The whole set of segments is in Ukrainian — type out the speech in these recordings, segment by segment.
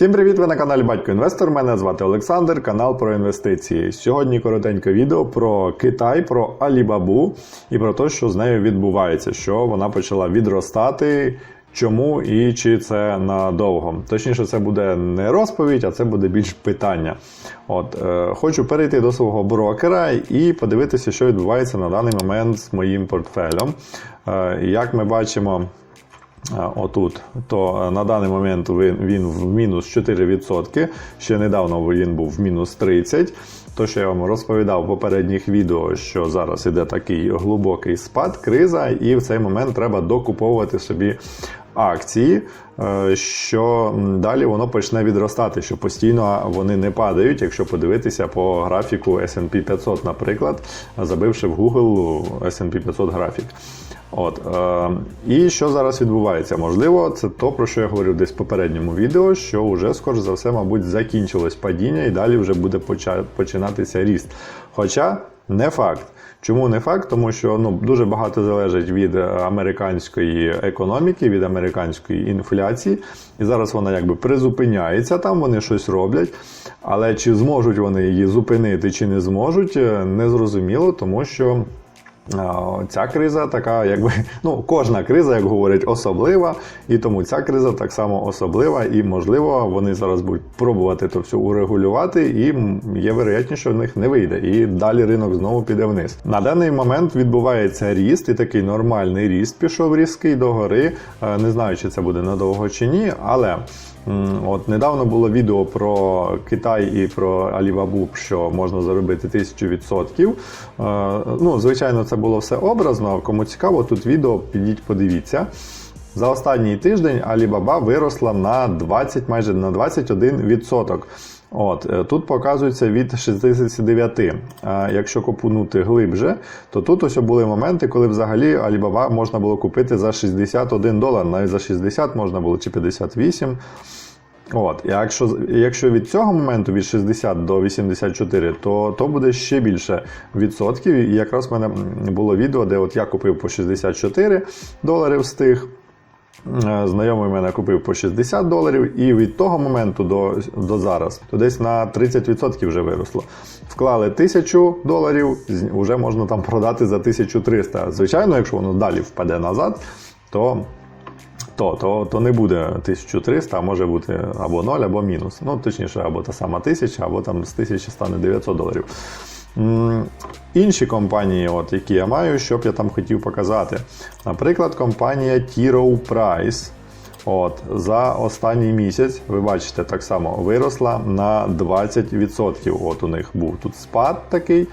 Всім привіт! Ви на каналі Батько Інвестор. Мене звати Олександр, канал про інвестиції. Сьогодні коротеньке відео про Китай, про Алібабу і про те, що з нею відбувається, що вона почала відростати. Чому і чи це надовго? Точніше, це буде не розповідь, а це буде більш питання. От е, хочу перейти до свого брокера і подивитися, що відбувається на даний момент з моїм портфелем. Е, як ми бачимо. А, Отут, то е, на даний момент він в мінус 4%. Ще недавно він був в мінус 30%. То, що я вам розповідав в попередніх відео, що зараз іде такий глибокий спад, криза, і в цей момент треба докуповувати собі акції, е, що далі воно почне відростати, що постійно вони не падають, якщо подивитися по графіку S&P 500, наприклад, забивши в Google S&P 500 графік. От, е, і що зараз відбувається? Можливо, це то, про що я говорив десь в попередньому відео, що вже, скоріш за все, мабуть, закінчилось падіння і далі вже буде починатися ріст. Хоча не факт. Чому не факт? Тому що ну, дуже багато залежить від е, американської економіки, від американської інфляції. І зараз вона якби призупиняється там, вони щось роблять. Але чи зможуть вони її зупинити, чи не зможуть, е, незрозуміло, тому що. Ця криза така, якби ну кожна криза, як говорять, особлива, і тому ця криза так само особлива, і можливо вони зараз будуть пробувати то все урегулювати, і є вероятність, що в них не вийде. І далі ринок знову піде вниз. На даний момент відбувається ріст, і такий нормальний ріст пішов різкий догори. Е, Не знаю, чи це буде надовго чи ні, але. От недавно було відео про Китай і про Алібабу, що можна заробити тисячу відсотків. Е, Ну, звичайно, це було все образно. Кому цікаво, тут відео підіть, подивіться. За останній тиждень Alibaba виросла на 20, майже на 21%. От, е, тут показується від 69. А якщо копнути глибше, то тут ось були моменти, коли взагалі Alibaba можна було купити за 61 долар, навіть за 60 можна було чи 58. От, якщо, якщо від цього моменту від 60 до 84, то, то буде ще більше відсотків. І якраз в мене було відео, де от я купив по 64 долари встиг. Е, Знайомий мене купив по 60 доларів, і від того моменту до, до зараз то десь на 30% вже виросло. Вклали 1000 доларів, вже можна там продати за 1300. Звичайно, якщо воно далі впаде назад, то то, то, то не буде 1300, а може бути або 0, або мінус. Ну, точніше, або та сама 1000, або там з 1000 стане 900 доларів. Інші компанії, от, які я маю, що б я там хотів показати. Наприклад, компанія Tiro Price. От, за останній місяць, ви бачите, так само виросла на 20%. От у них був тут спад такий,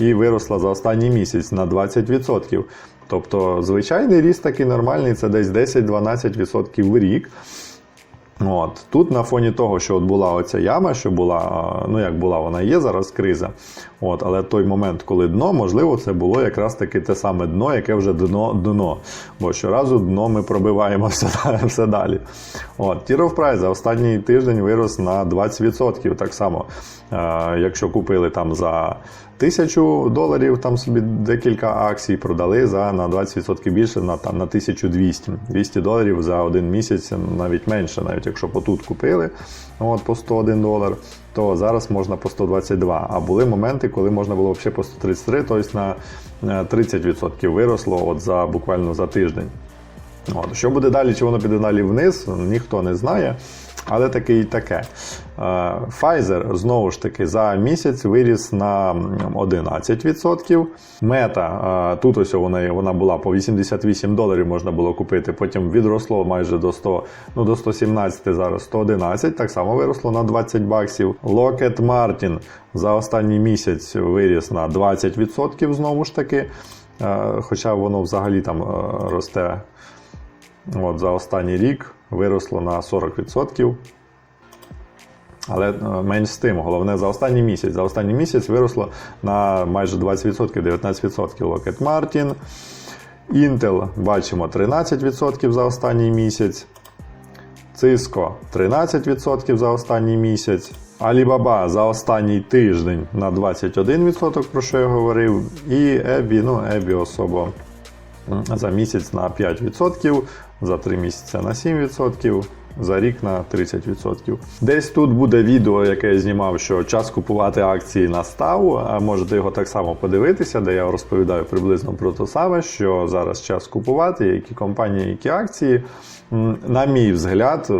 і виросла за останній місяць на 20%. Тобто, звичайний ріст такий нормальний, це десь 10-12% в рік. От тут на фоні того, що от була оця яма, що була, ну як була, вона є зараз криза. От, але той момент, коли дно, можливо, це було якраз таки те саме дно, яке вже дно дно. Бо щоразу дно ми пробиваємо все, все далі. От, Тіров Прайс за останній тиждень вирос на 20%. Так само, е, якщо купили там за тисячу доларів, там собі декілька акцій продали за на 20% більше, на там на 1200. 200 доларів за один місяць, навіть менше, навіть якщо потут купили от, по 101 долар, то зараз можна по 122. А були моменти, коли можна було взагалі по 133, тобто на е, 30% виросло от за буквально за тиждень. От. Що буде далі, чи воно піде далі вниз, ніхто не знає. Але таке і таке. Е, Pfizer знову ж таки за місяць виріс на 11%. Мета, е, тут ось вона, вона була по 88 доларів можна було купити, потім відросло майже до 100, ну до 117, зараз 111, так само виросло на 20 баксів. Lockheed Martin за останній місяць виріс на 20% знову ж таки. Е, Хоча воно взагалі там росте От, за останній рік виросло на 40%. Але е, менш з тим, головне за останній місяць. За останній місяць виросло на майже 20%, 19% Lockheed Martin. Intel бачимо 13% за останній місяць. Cisco 13% за останній місяць. Alibaba за останній тиждень на 21%, про що я говорив. І EBI, ну, EBI особо за місяць на 5%, за 3 місяці на 7%. за рік на 30%. Десь тут буде відео, яке я знімав, що час купувати акції настав. А можете його так само подивитися, де я розповідаю приблизно про те саме, що зараз час купувати, які компанії, які акції. На мій взгляд,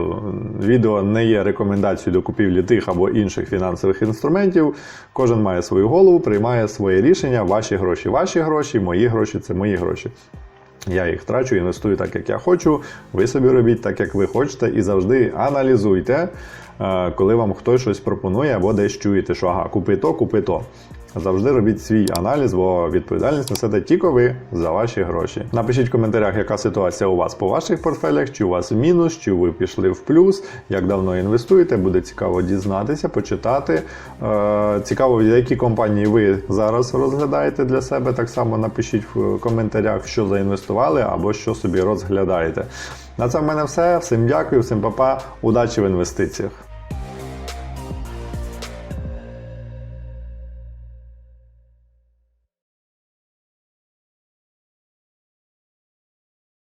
відео не є рекомендацією до купівлі тих або інших фінансових інструментів. Кожен має свою голову, приймає своє рішення. Ваші гроші, ваші гроші, мої гроші це мої гроші. Я їх трачу, інвестую так, як я хочу. Ви собі робіть так, як ви хочете, і завжди аналізуйте, е, коли вам хтось щось пропонує або десь чуєте, що ага, купи то, купи то. Завжди робіть свій аналіз, бо відповідальність несете тільки ви за ваші гроші. Напишіть в коментарях, яка ситуація у вас по ваших портфелях, чи у вас мінус, чи ви пішли в плюс, як давно інвестуєте. Буде цікаво дізнатися, почитати. Е, цікаво, які компанії ви зараз розглядаєте для себе. Так само напишіть в коментарях, що заінвестували або що собі розглядаєте. На це в мене все. Всім дякую, всім па-па, удачі в інвестиціях.